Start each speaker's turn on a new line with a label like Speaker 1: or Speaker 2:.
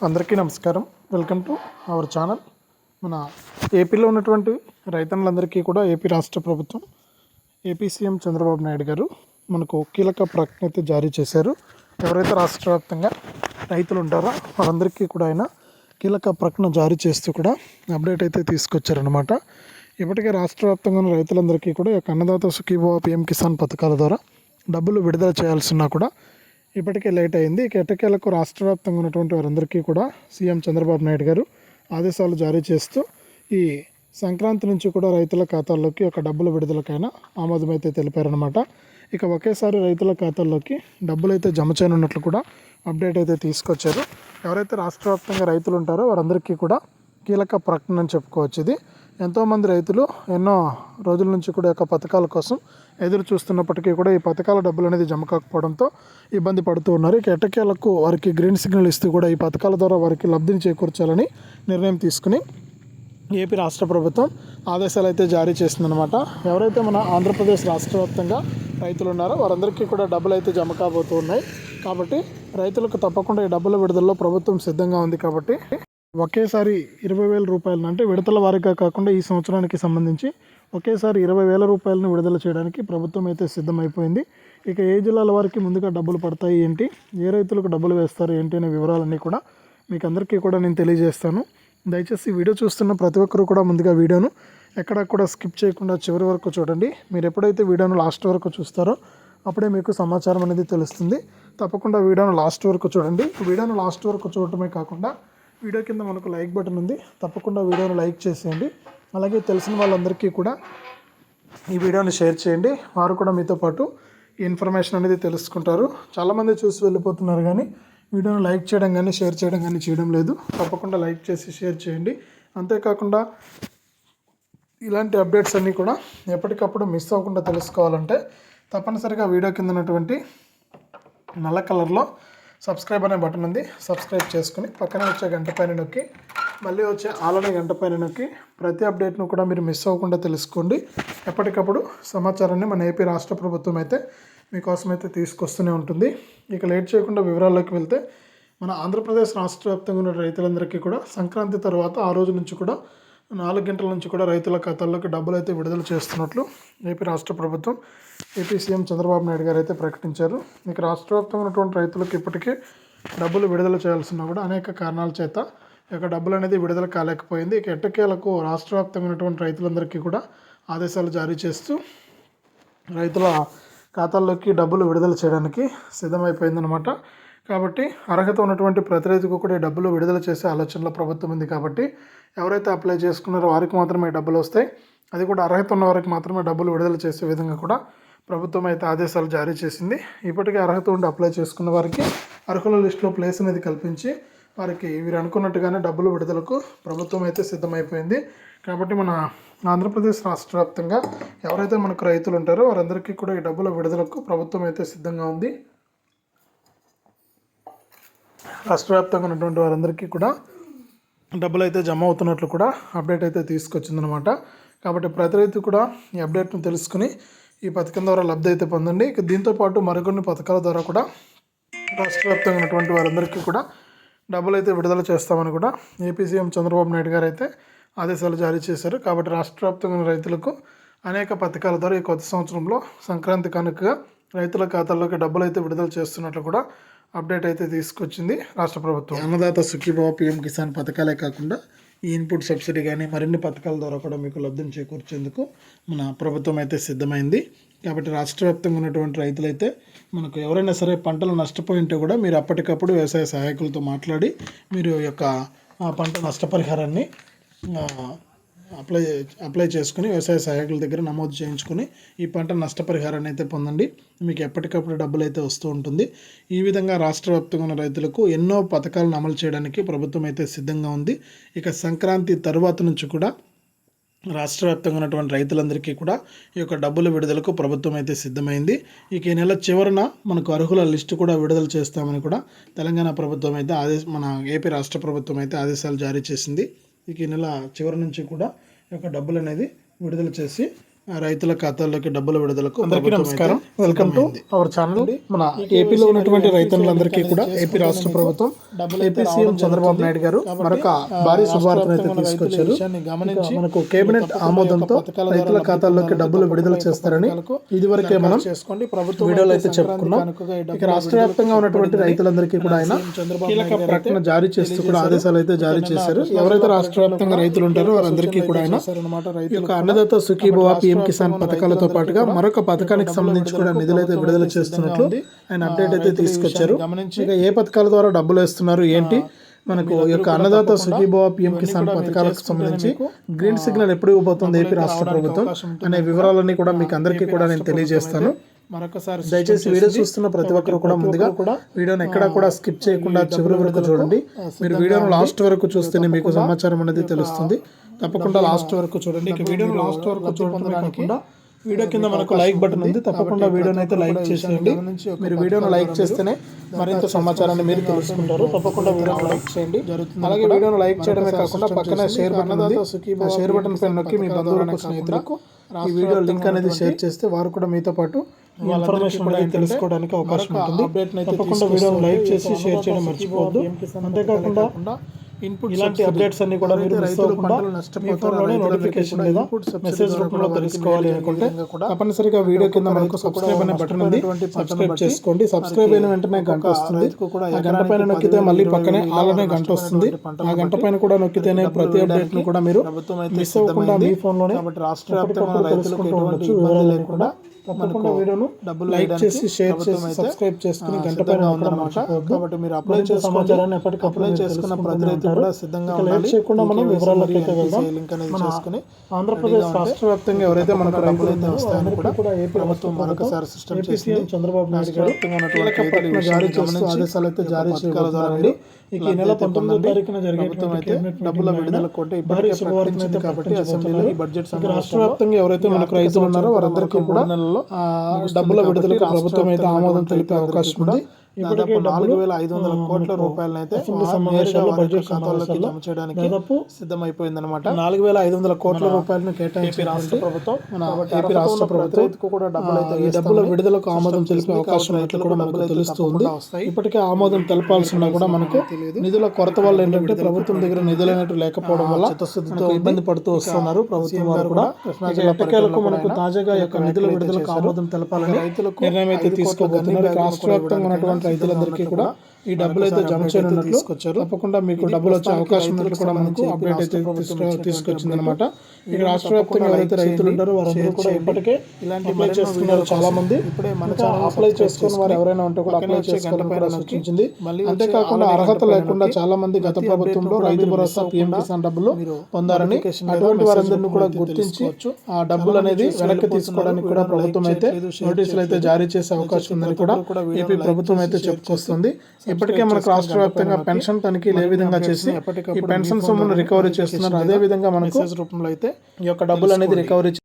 Speaker 1: అందరికీ నమస్కారం. Welcome to our channel మన ఏపీలో ఉన్నటువంటి రైతన్నులందరికీ కూడా ఏపీ రాష్ట్ర ప్రభుత్వం ఏపీ సీఎం చంద్రబాబు నాయుడు గారు మనకు కీలక ప్రకటన అయితే జారీ చేశారు. ఎవరైతే రాష్ట్ర వ్యాప్తంగా రైతులు ఉంటారో వారందరికీ కూడా ఆయన కీలక ప్రకటన జారీ చేస్తూ కూడా అప్డేట్ అయితే తీసుకొచ్చారనమాట ఇప్పటికే రాష్ట్ర వ్యాప్తంగా ఉన్న రైతులందరికీ కూడా ఈ యొక్క అన్నదాత సుఖీభవ పిఎం కిసాన్ పథకాల ద్వారా డబ్బులు విడుదల చేయాల్సిన కూడా ఇప్పటికే లేట్ అయింది. ఇక ఎట్టకేలకు రాష్ట్ర వ్యాప్తంగా ఉన్నటువంటి వారందరికీ కూడా సీఎం చంద్రబాబు నాయుడు గారు ఆదేశాలు జారీ చేస్తూ ఈ సంక్రాంతి నుంచి కూడా రైతుల ఖాతాల్లోకి ఒక డబ్బుల విడుదలకైనా ఆమోదమైతే తెలిపారనమాట ఇక ఒకేసారి రైతుల ఖాతాల్లోకి డబ్బులు అయితే జమ చేయనున్నట్లు కూడా అప్డేట్ అయితే తీసుకొచ్చారు. ఎవరైతే రాష్ట్ర వ్యాప్తంగా రైతులు ఉంటారో వారందరికీ కూడా కీలక ప్రకటన అని చెప్పుకోవచ్చు ఇది. ఎంతోమంది రైతులు ఎన్నో రోజుల నుంచి కూడా యొక్క పథకాల కోసం ఎదురు చూస్తున్నప్పటికీ కూడా ఈ పథకాల డబ్బులు అనేది జమ కాకపోవడంతో ఇబ్బంది పడుతూ ఉన్నారు. ఇక ఎటకేలకు వారికి గ్రీన్ సిగ్నల్ ఇస్తూ కూడా ఈ పథకాల ద్వారా వారికి లబ్ధిని చేకూర్చాలని నిర్ణయం తీసుకుని ఏపీ రాష్ట్ర ప్రభుత్వం ఆదేశాలు అయితే జారీ చేసిందనమాట ఎవరైతే మన ఆంధ్రప్రదేశ్ రాష్ట్ర వ్యాప్తంగా రైతులు ఉన్నారో వారందరికీ కూడా డబ్బులు అయితే జమ కాబోతున్నాయి కాబట్టి రైతులకు తప్పకుండా ఈ డబ్బుల విడుదలలో ప్రభుత్వం సిద్ధంగా ఉంది కాబట్టి ఒకేసారి ఇరవై వేల రూపాయలను అంటే విడతల వారీగా కాకుండా ఈ సంవత్సరానికి సంబంధించి ఒకేసారి ఇరవై వేల రూపాయలను విడుదల చేయడానికి ప్రభుత్వం అయితే సిద్ధమైపోయింది. ఇక ఏ జిల్లాల వారికి ముందుగా డబ్బులు పడతాయి ఏంటి ఏ రైతులకు డబ్బులు వేస్తారు ఏంటి అనే వివరాలన్నీ కూడా మీకు అందరికీ కూడా నేను తెలియజేస్తాను. దయచేసి వీడియో చూస్తున్న ప్రతి ఒక్కరు కూడా ముందుగా వీడియోను ఎక్కడ కూడా స్కిప్ చేయకుండా చివరి వరకు చూడండి. మీరు ఎప్పుడైతే వీడియోను లాస్ట్ వరకు చూస్తారో అప్పుడే మీకు సమాచారం అనేది తెలుస్తుంది. తప్పకుండా వీడియోను లాస్ట్ వరకు చూడండి. వీడియోను లాస్ట్ వరకు చూడటమే కాకుండా వీడియో కింద మనకు లైక్ బటన్ ఉంది. తప్పకుండా వీడియోను లైక్ చేసేయండి. అలాగే తెలిసిన వాళ్ళందరికీ కూడా ఈ వీడియోని షేర్ చేయండి. వారు కూడా మీతో పాటు ఈ ఇన్ఫర్మేషన్ అనేది తెలుసుకుంటారు. చాలామంది చూసి వెళ్ళిపోతున్నారు కానీ వీడియోని లైక్ చేయడం కానీ షేర్ చేయడం కానీ చేయడం లేదు. తప్పకుండా లైక్ చేసి షేర్ చేయండి. అంతేకాకుండా ఇలాంటి అప్డేట్స్ అన్నీ కూడా ఎప్పటికప్పుడు మిస్ అవ్వకుండా తెలుసుకోవాలంటే తప్పనిసరిగా వీడియో కింద ఉన్నటువంటి నల్ల కలర్లో సబ్స్క్రైబ్ అనే బటన్ ఉంది. సబ్స్క్రైబ్ చేసుకుని పక్కనే వచ్చే గంట పైన నొక్కి మళ్ళీ వచ్చే ఆలనే గంట పైన నొక్కి ప్రతి అప్డేట్ను కూడా మీరు మిస్ అవ్వకుండా తెలుసుకోండి. ఎప్పటికప్పుడు సమాచారాన్ని మన ఏపీ రాష్ట్ర ప్రభుత్వం అయితే మీకోసం అయితే తీసుకొస్తూనే ఉంటుంది. ఇక లేట్ చేయకుండా వివరాల్లోకి వెళ్తే మన ఆంధ్రప్రదేశ్ రాష్ట్ర వ్యాప్తంగా ఉన్న రైతులందరికీ కూడా సంక్రాంతి తర్వాత ఆ రోజు నుంచి కూడా నాలుగు గంటల నుంచి కూడా రైతుల ఖాతాల్లోకి డబ్బులు అయితే విడుదల చేస్తున్నట్లు ఏపీ రాష్ట్ర ప్రభుత్వం ఏపీ సీఎం చంద్రబాబు నాయుడు గారు అయితే ప్రకటించారు. ఇక రాష్ట్ర వ్యాప్తంగా ఉన్నటువంటి రైతులకు ఇప్పటికే డబ్బులు విడుదల చేయాల్సిన కూడా అనేక కారణాల చేత ఇక డబ్బులు అనేది విడుదల కాలేకపోయింది. ఇక ఎట్టకేలకు రాష్ట్ర వ్యాప్తంగా ఉన్నటువంటి రైతులందరికీ కూడా ఆదేశాలు జారీ చేస్తూ రైతుల ఖాతాల్లోకి డబ్బులు విడుదల చేయడానికి సిద్ధమైపోయిందనమాట కాబట్టి అర్హత ఉన్నటువంటి ప్రతి రైతుకు కూడా ఈ డబ్బులు విడుదల చేసే ఆలోచనలో ప్రభుత్వం ఉంది కాబట్టి ఎవరైతే అప్లై చేసుకున్నారో వారికి మాత్రమే డబ్బులు వస్తాయి. అది కూడా అర్హత ఉన్న వారికి మాత్రమే డబ్బులు విడుదల చేసే విధంగా కూడా ప్రభుత్వం అయితే ఆదేశాలు జారీ చేసింది. ఇప్పటికే అర్హత ఉండి అప్లై చేసుకున్న వారికి అర్హుల లిస్టులో ప్లేస్ అనేది కల్పించి వారికి వీరు అనుకున్నట్టుగానే డబ్బులు విడుదలకు ప్రభుత్వం అయితే సిద్ధమైపోయింది. కాబట్టి మన ఆంధ్రప్రదేశ్ రాష్ట్ర వ్యాప్తంగా ఎవరైతే మనకు రైతులు ఉంటారో వారందరికీ కూడా ఈ డబ్బుల విడుదలకు ప్రభుత్వం అయితే సిద్ధంగా ఉంది. రాష్ట్ర వ్యాప్తంగా ఉన్నటువంటి వారందరికీ కూడా డబ్బులు అయితే జమ అవుతున్నట్లు కూడా అప్డేట్ అయితే తీసుకొచ్చిందనమాట కాబట్టి ప్రతి రైతు కూడా ఈ అప్డేట్ను తెలుసుకుని ఈ పథకం ద్వారా లబ్ధి అయితే పొందండి. ఇక దీంతో పాటు మరికొన్ని పథకాల ద్వారా కూడా రాష్ట్ర వ్యాప్తంగా ఉన్నటువంటి వారందరికీ కూడా డబ్బులు అయితే విడుదల చేస్తామని కూడా ఏపీ సీఎం చంద్రబాబు నాయుడు గారు అయితే ఆదేశాలు జారీ చేశారు. కాబట్టి రాష్ట్ర వ్యాప్తంగా ఉన్న రైతులకు అనేక పథకాల ద్వారా ఈ కొత్త సంవత్సరంలో సంక్రాంతి కనుక రైతుల ఖాతాల్లోకి డబ్బులు అయితే విడుదల చేస్తున్నట్లు కూడా అప్డేట్ అయితే తీసుకొచ్చింది రాష్ట్ర ప్రభుత్వం. అన్నదాత సుఖీభావ పిఎం కిసాన్ పథకాలే కాకుండా ఈ ఇన్పుట్ సబ్సిడీ కానీ మరిన్ని పథకాల ద్వారా కూడా మీకు లబ్ధిని చేకూర్చేందుకు మన ప్రభుత్వం అయితే సిద్ధమైంది. కాబట్టి రాష్ట్ర వ్యాప్తంగా ఉన్నటువంటి రైతులైతే మనకు ఎవరైనా సరే పంటలు నష్టపోయి ఉంటే కూడా మీరు అప్పటికప్పుడు వ్యవసాయ సహాయకులతో మాట్లాడి మీరు యొక్క పంట నష్టపరిహారాన్ని అప్లై అప్లై చేసుకుని వ్యవసాయ సహాయకుల దగ్గర నమోదు చేయించుకుని ఈ పంట నష్టపరిహారాన్ని అయితే పొందండి. మీకు ఎప్పటికప్పుడు డబ్బులు అయితే వస్తూ ఉంటుంది. ఈ విధంగా రాష్ట్ర వ్యాప్తంగా ఉన్న రైతులకు ఎన్నో పథకాలను అమలు చేయడానికి ప్రభుత్వం అయితే సిద్ధంగా ఉంది. ఇక సంక్రాంతి తరువాత నుంచి కూడా రాష్ట్ర వ్యాప్తంగా ఉన్నటువంటి రైతులందరికీ కూడా ఈ యొక్క డబ్బుల విడుదలకు ప్రభుత్వం అయితే సిద్ధమైంది. ఇక ఈ నెల చివరన మనకు అర్హుల లిస్టు కూడా విడుదల చేస్తామని కూడా తెలంగాణ ప్రభుత్వం అయితే ఆదేశ మన ఏపీ రాష్ట్ర ప్రభుత్వం అయితే ఆదేశాలు జారీ చేసింది. ఇక ఈ నెల చివరి నుంచి కూడా ఈ యొక్క డబ్బులు అనేది విడుదల చేసి
Speaker 2: రైతుల ఖాతాల్లోకి డబ్బుల విడుదలకు
Speaker 1: అందరికీ నమస్కారం. వెల్కమ్ టు అవర్ ఛానల్ మన ఏపీలో ఉన్నటువంటి రైతన్నులందరికీ కూడా ఏపీ రాష్ట్ర ప్రభుత్వం ఏపీ సీఎం చంద్రబాబు నాయుడు గారు మరొక భారీ శుభవార్తను అయితే తీసుకొచ్చారు.
Speaker 2: గమనించి
Speaker 1: మనకు కేబినెట్ ఆమోదంతో రైతుల ఖాతాల్లోకి డబ్బులు విడుదల చేస్తారని ఇదివరకే మనం
Speaker 2: చేసుకోండి ప్రభుత్వం
Speaker 1: వీడియోలో అయితే చెప్పుకున్నాం. ఇక రాష్ట్ర వ్యాప్తంగా ఉన్నటువంటి రైతులందరికీ కూడా ఆయన కీలక ప్రకటన జారీ చేస్తూ కూడా ఆదేశాలు అయితే జారీ చేశారు. ఎవరైతే రాష్ట్ర వ్యాప్తంగా రైతులు ఉంటారో వారందరికీ కూడా ఆయన అన్నదాత సుఖీభవ పిఎం కిసాన్ పథకాలతో పాటుగా మరొక పథకానికి సంబంధించి కూడా నిధులు అయితే విడుదల చేస్తున్నట్లు ఆయన అప్డేట్ అయితే తీసుకొచ్చారు. ఇక ఏ పథకాల ద్వారా డబ్బులు వేస్తున్నారు ఏంటి? మనకు యొక్క అన్నదాత సుఖీభవ పిఎం కిసాన్ పథకాలకు సంబంధించి గ్రీన్ సిగ్నల్ ఎప్పుడు ఇవ్వబోతుంది ఏపీ రాష్ట్ర ప్రభుత్వం అనే వివరాలన్నీ కూడా మీకు అందరికీ కూడా నేను తెలియజేస్తాను.
Speaker 2: మరొకసారి
Speaker 1: దయచేసి వీడియో చూస్తున్న ప్రతి ఒక్కరు కూడా ముందుగా వీడియోని ఎక్కడా కూడా స్కిప్ చేయకుండా చివరి వరకు చూడండి. మీరు వీడియోను లాస్ట్ వరకు చూస్తేనే మీకు సమాచారం అనేది తెలుస్తుంది. తప్పకుండా లాస్ట్ వరకు చూడండి. ఇక వీడియోను లాస్ట్ వరకు చూడటమే కాకుండా వీడియో కింద మనకు లైక్ బటన్ ఉంది. తప్పకుండా వీడియోని అయితే లైక్ చేసేయండి. మీరు వీడియోను లైక్ చేస్తేనే మరింత సమాచారాన్ని మీరు తెలుసుకుంటారు. తప్పకుండా వీడియోను లైక్ చేయండి. అలాగే వీడియోను లైక్ చేయడమే కాకుండా పక్కనే షేర్ బటన్ ఉంది. ఆ షేర్ బటన్ పైన నొక్కి మీ బంధువులకు స్నేహితులకు ఈ వీడియో లింక్ అనేది షేర్ చేస్తే వారు కూడా మీతో పాటు ఇన్ఫర్మేషన్ అనేది తెలుసుకోవడానికి అవకాశం ఉంటుంది. తప్పకుండా వీడియోను లైక్ చేసి షేర్ చేయడం మర్చిపోవద్దు. అంతేకాకుండా
Speaker 2: ఇన్పుట్
Speaker 1: ఇలాంటి అప్డేట్స్ అన్ని కూడా మీరు మిస్ అవ్వకుండా మీ ఫోన్లోనే నోటిఫికేషన్ లేదా మెసేజ్ రూపంలో తెలుసుకోవాలి అనుకుంటే తప్పనిసరిగా వీడియో కింద మనకు సబ్స్క్రైబ్ అనే బటన్ ఉంది. సబ్స్క్రైబ్ చేసుకోండి. సబ్స్క్రైబ్ అయిన వెంటనే గంట వస్తుంది. ఆ గంట పైన నొక్కితే మళ్ళీ పక్కనే ఆలనే గంట వస్తుంది. ఆ గంట పైన కూడా నొక్కితేనే ప్రతి అప్డేట్ను కూడా మీరు మిస్ అవ్వకుండా మీ ఫోన్లోనే
Speaker 2: రాష్ట్ర
Speaker 1: తెలుసుకుంటూ ఉండొచ్చు. వివరాలు లేకుండా తప్పకుండా వీడియోను
Speaker 2: డబ్బులు
Speaker 1: లైక్ చేసి షేర్ చేసి సబ్స్క్రైబ్ చేసుకుని గంట పైన ఉందన్నమాట.
Speaker 2: కాబట్టి మీరు అప్లై
Speaker 1: సమాచారాన్ని ఎప్పటికప్పుడు
Speaker 2: అప్లై చేసుకున్న ప్రతి రైతు కూడా సిద్ధంగా ఉండాలి.
Speaker 1: చేయకుండా మనం వివరాల్లోకి అయితే వెళ్దాం.
Speaker 2: లింక్ అనేది చేసుకుని
Speaker 1: ఆంధ్రప్రదేశ్ రాష్ట్ర వ్యాప్తంగా ఎవరైతే మనకు రైతులు అయితే వస్తాయని కూడా ఏపీ
Speaker 2: ప్రభుత్వం మరొకసారి సిస్టమ్
Speaker 1: సీఎం చంద్రబాబు నాయుడు గారు జారీ చేస్తూ ఆదేశాలు అయితే జారీ చేయబోతున్నారండి. ఇక ఈ నెల పంతొమ్మిదో తారీఖున జరిగేటువంటి
Speaker 2: డబ్బుల విడుదల కోట
Speaker 1: భారీ
Speaker 2: ఇప్పటికే
Speaker 1: శుభవార్తను అయితే
Speaker 2: కాబట్టి అసెంబ్లీలో ఈ బడ్జెట్
Speaker 1: రాష్ట్ర వ్యాప్తంగా ఎవరైతే మనకు రైతులు ఉన్నారో వారందరికీ కూడా ఆ, డబ్బుల విడుదలకు ప్రభుత్వం అయితే ఆమోదం తెలిపే అవకాశం ఉంది.
Speaker 2: దాదాపు నాలుగు వేల ఐదు వందల కోట్ల అయితే చేయడానికి
Speaker 1: దాదాపు నాలుగు వేల ఐదు వందల కోట్ల రూపాయలను కేటాయించి రాష్ట్ర ప్రభుత్వం. మన ఏపీ రాష్ట్ర ప్రభుత్వం
Speaker 2: కూడా డబ్బులు అయితే
Speaker 1: ఈ డబ్బుల విడుదలకు ఆమోదం తెలిపే అవకాశం ఉన్నట్లు కూడా మనకు తెలుస్తుంది. ఇప్పటికే ఆమోదం తెలపాల్సి ఉన్నా కూడా మనకు నిధుల కొరత వల్ల ఏంటంటే ప్రభుత్వం దగ్గర నిధులు అనేవి లేకపోవడం వల్ల ఇబ్బంది పడుతూ వస్తున్నారు ప్రభుత్వం వారు కూడా. ఇక ఎట్టకేలకు మనకు తాజాగా యొక్క నిధుల విడుదలకు ఆమోదం తెలపాలని
Speaker 2: రైతులకు
Speaker 1: నిర్ణయం అయితే తీసుకోబోతున్నారు. రాష్ట్ర వ్యాప్తంగా ఉన్నటువంటి రైతులందరికీ కూడా ఈ డబ్బులు అయితే జమ చేయనున్నట్లు
Speaker 2: తీసుకొచ్చారు.
Speaker 1: తప్పకుండా మీకు డబ్బులు వచ్చే అవకాశం ఉన్నట్లు కూడా మనకు అప్డేట్ అయితే తీసుకు- తీసుకొచ్చింది అనమాట ఇక రాష్ట్ర వ్యాప్తంగా ఎవరైతే రైతులు ఉంటారో వారందరూ కూడా ఇప్పటికే ఇలాంటి అప్లై చేసుకున్నారు చాలా మంది.
Speaker 2: ఇప్పుడే మన
Speaker 1: అప్లై చేసుకుని వారు ఎవరైనా ఉంటే కూడా అప్లై చేసుకోవాలని కూడా సూచించింది. అంతేకాకుండా అర్హత లేకుండా చాలా మంది గత ప్రభుత్వంలో రైతు భరోసా పిఎం కిసాన్ డబ్బులు పొందారని అటువంటి వారందరినీ కూడా గుర్తించి ఆ డబ్బులు అనేది వెనక్కి తీసుకోవడానికి కూడా ప్రభుత్వం అయితే నోటీసులు అయితే జారీ చేసే అవకాశం ఉందని కూడా ఏపీ ప్రభుత్వం అయితే చెప్పుకొస్తుంది ఇప్పటికే మనకు రాష్ట్ర వ్యాప్తంగా పెన్షన్ తనిఖీలు ఏ విధంగా చేసి ఈ పెన్షన్ సొమ్మును రికవరీ చేస్తున్నారు అదే విధంగా మనకు
Speaker 2: రూపంలో అయితే
Speaker 1: ఈ యొక్క డబ్బులు అనేది రికవరీ